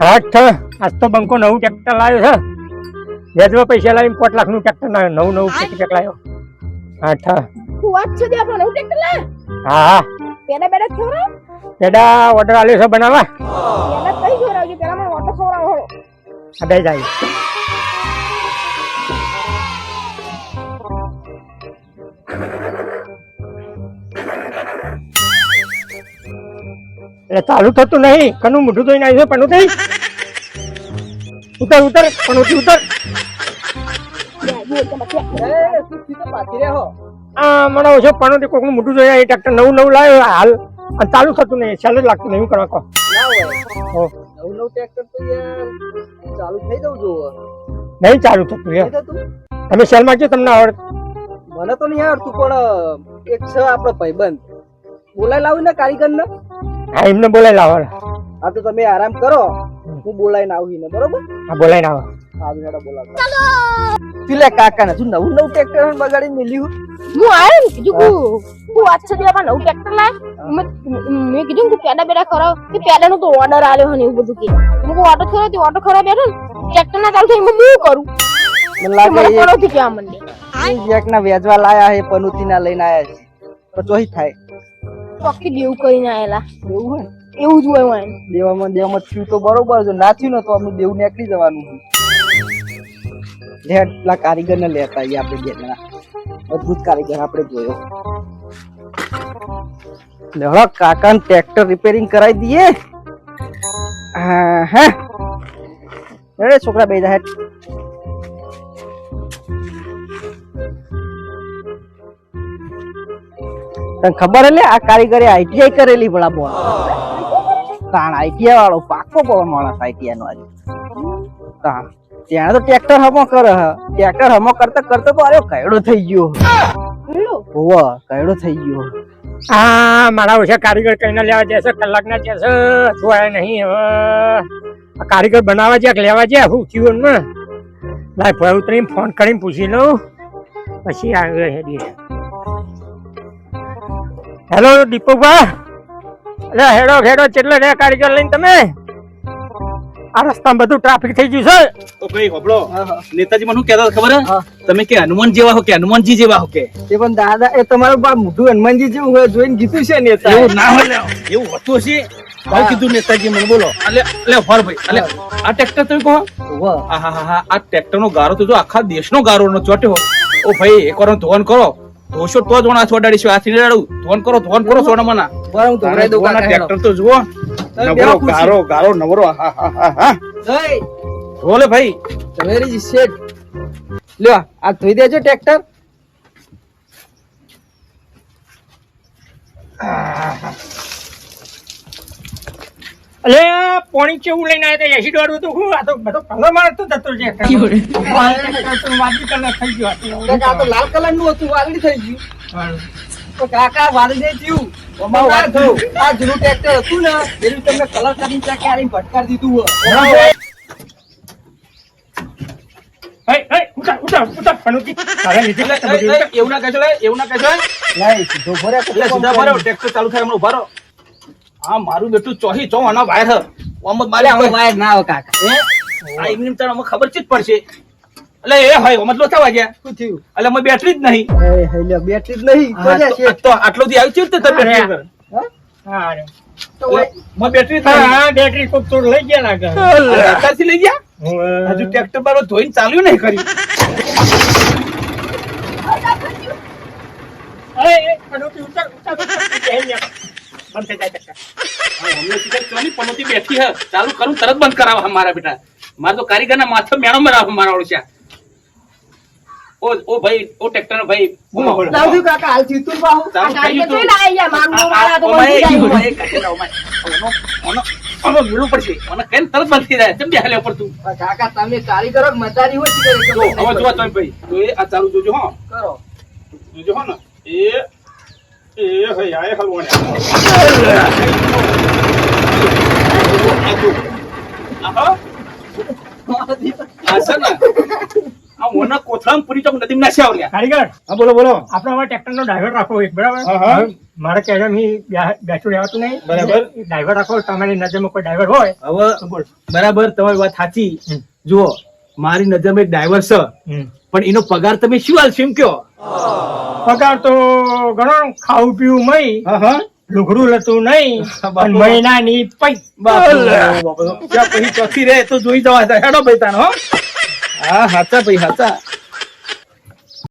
આઠ આજ તો બંકો નવું ટ્રેક્ટર લાવ્યો છે. વેચવા પૈસા લાવીને પાંચ લાખનું ટ્રેક્ટર લાવ્યો નવું નવું ટ્રેક્ટર લાવ્યો. આઠ વાત છે. તે નવું ટ્રેક્ટર લે હા હા. પેડા ઓર્ડર આલ્યો છે બનાવવા. પેડા કઈ ખવડાવજો. પેલા મને ઓટો ખવડાવો. આ બે જાય એટલે ચાલુ થતું નહીં કનું મોઢું ધોઈને આવી પણ થઈ ઉતર ઉતર પણ ઉતર. ઉતર આ મને ઓછો પણ કોકનું મોઢું જોઈને એ ટ્રેક્ટર નવું નવું લાવ્યો હાલ. અને ચાલુ થતું નહીં ચાલુ જ લાગતું નહીં કરવા કહો. નવું નવું ટ્રેક્ટર તો ચાલુ થઈ જવું જોવે. નહીં ચાલુ થતું નહીં તમે સેલમાં જો તમને આવડે? મને તો નહીં આવડતું પણ એક છે આપણો ભાઈબંધ. બોલાય લાવું ને કારીગર ને હા એમને બોલાવી લાવો હા તો તમે આરામ કરો. હું બોલાવીને આવું ને બરોબર? હા બોલાવીને આવો. હા હેડો બોલાવો તું કાકા ને નવું નવું ટ્રેક્ટર બગાડી મેલ્યું હું આયો કીધું તું વાત છે આપણે નવું ટ્રેક્ટર લાય. મેં મેં કીધું કે પેડા બેડા ખવડાવ કે પેડા નો તો ઓર્ડર આવ્યો હે ને એવું બધું કે. ઓટો ખવડાવ તે ઓટો ખવડાવ બેઠો ને ટ્રેક્ટર ના ચાલુ થઈ હું શું કરું? મને લાગે મને વેચવા લાયા હે પનુતી ના લઈને આયા છે. તો ચોહી થાય. ચોખ્ખી દેવું કરીને આયેલા. એવું હોય એવું જ હોય હોય દેવામાં દેવામાં થયું તો બરોબર જો ના થયું ને તો અમે દેવું નીકળી જવાનું. લે પેલા કારીગર ને લેતા આવીએ આપણે બે જણા. અદભુત કારીગર આપણે જોયો. લેવા કાકા ટ્રેક્ટર રિપેરિંગ કરાવી દઈએ. હા હા. અરે છોકરા બે જાય તને ખબર એટલે આ કારીગરે આઈટીઆઈ કરેલી ભલા બોલ. તાણ આઈટીઆઈ વાળો પાકો પવન માણસ આઈટીઆઈ નો આજે. તાણ. ત્યાં તો ટ્રેક્ટર હમો કરે હ. ટ્રેક્ટર હમો કરતા કરતા તો અરે કયડો થઈ ગયો હોવ કયડો થઈ ગયો આ મારા ઓછા કારીગર કઈને લેવા જશે કલાકના જશે જોયા નહીં હવે? આ કારીગર બનાવવા જ્યાં લેવા જ્યાં હું જીવનમાં લાય ભાઈ ઉતરીને ફોન કરીને પૂછી લઉં. પછી આગળ હેડીએ. હેલો દીપકભાઈ અરે હેડો હેડો કેટલો રે કારીગર લઈને તમે? આ રસ્તામાં બધું ટ્રાફિક થઈ ગયું છે. તો ભાઈ હોબળો નેતાજી મને શું કહેતા ખબર હે? તમે કે હનુમાન જેવા હો કે હનુમાનજી જેવા હો કે? એ પણ દાદા એ તમારું બા મોઢું હનુમાનજી જેવું હોય જોઈને ગીતું છે ને એવું ના હોય એવું હોતું હશે ભાઈ કીધું નેતાજી મને બોલો. એટલે એટલે હોર ભાઈ એટલે આ ટ્રેક્ટર તમે કહો. આ હા હા હા આ ટ્રેક્ટર નો ગારો તો જો આખા દેશનો ગારો નો ચોટ્યો. ઓ ભાઈ એક વાર ધોન કરો. ધોશો તો જ વણા છોડાડીશું આ થી ધોન કરો ધોન કરો સોનામાના. બરાબર હું ધોવરાઈ દઉં કાકા ટ્રેક્ટર તો જુઓ. નવરો ગારો ગારો નવરો હા હા હા જય. બોલે ભાઈ. ઝવેરીજી શેઠ. લ્યો આ ધોઈ દેજો ટ્રેક્ટર. અલે પોણી કેવું લઈને આવ્યા એસી વાળું હતું આ તો બધો કલર મારે તો જતો છે. વાદળી કલર થઈ ગયો. આ તો લાલ કલરનું હતું વાદળી થઈ ગયું. તો કાકા વાદળી થયું. ઓમાં આ જૂનું ટ્રેક્ટર હતું ને એનું તમને કલર કરીને ત્યાં ક્યારે ભટકાર દીધું એવું ના કહેશો એવું ના કહેશો સીધો ભરે સીધા ભરો ટ્રેક્ટર ચાલુ થાય હમણાં ઊભા આ મારું બેટું ચોહી ચો આના વાયર હ. ઓમ મારે આમાં વાયર ના આવે કાકા હે? આ એમની એમ અમે ખબર ચી પડશે. એટલે એ હોય ઓમ લો થવા ગયા શું થયું? એટલે અમે બેટરી જ નહીં. એ, હે બેટરી જ નહીં. તો હા, આટલો દી આવી છે તો બેટરી પર હા? હા તો મે બેટરી હા બેટરી કોક તોડ લઈ ગયા લાગે. અત્યારથી લઈ ગયા? હજુ ટ્રેક્ટર બારો ધોઈને ચાલ્યું નહીં કરી અરે એ, ઉઠા ઉતર એ, બંધ થઈ જાય ચક્કર. અમને કીધું ચોની પનોતી બેઠી હે. ચાલુ કરું તરત બંધ કરાવવા મારા બેટા. મારે તો કારીગરના માથે મેણો મરાવ મારા ઓળખ્યા ઓ ઓ ભાઈ ઓ ટ્રેક્ટર નો ભાઈ બોલો, બોલો. લાવ થયું કાકા હાલ થયું બાહુ ચાલુ થઈ ગયું તું. આવી વાળા તો ઓમાય, બંધ થઈ જાય. ઓમાય, કાઢી લાવો, ઓમાય. ઓનો, ઓનો, ઓનો મેળવું પડશે. મને કઈ તરત બંધ થઈ જાય. કેમ હાલે ઉપર તું? કાકા તમે કારીગરો મજારી હોય છે કે જો તમે ભાઈ તો એ આ ચાલુ જોજો હો. કરો. જોજો હો ને. એ એ છે પૂરી ચોક નદી આવ્યા કારીગર હા બોલો બોલો. આપણે હવે ટ્રેક્ટર નો ડ્રાઈવર રાખો એક બરાબર? મારે કહેવાય બે- બેઠું રહેવાતું નહીં. બરાબર. ડ્રાઈવર રાખો તમારી નજરમાં કોઈ ડ્રાઈવર હોય હવે બરાબર તમારી વાત સાચી. જુઓ મારી નજરમાં એક ડ્રાઈવર છે. પણ એનો પગાર તમે શું હાલશો એમ કયો પગાર તો ઘણો ખાવું પીવું મય લુગડું લતું નહીં મહિનાની પૈ. પછી ચોથી રે તો જોઈ જવા હેડો ભાઈ તાનો હા હાચા ભાઈ હાચા.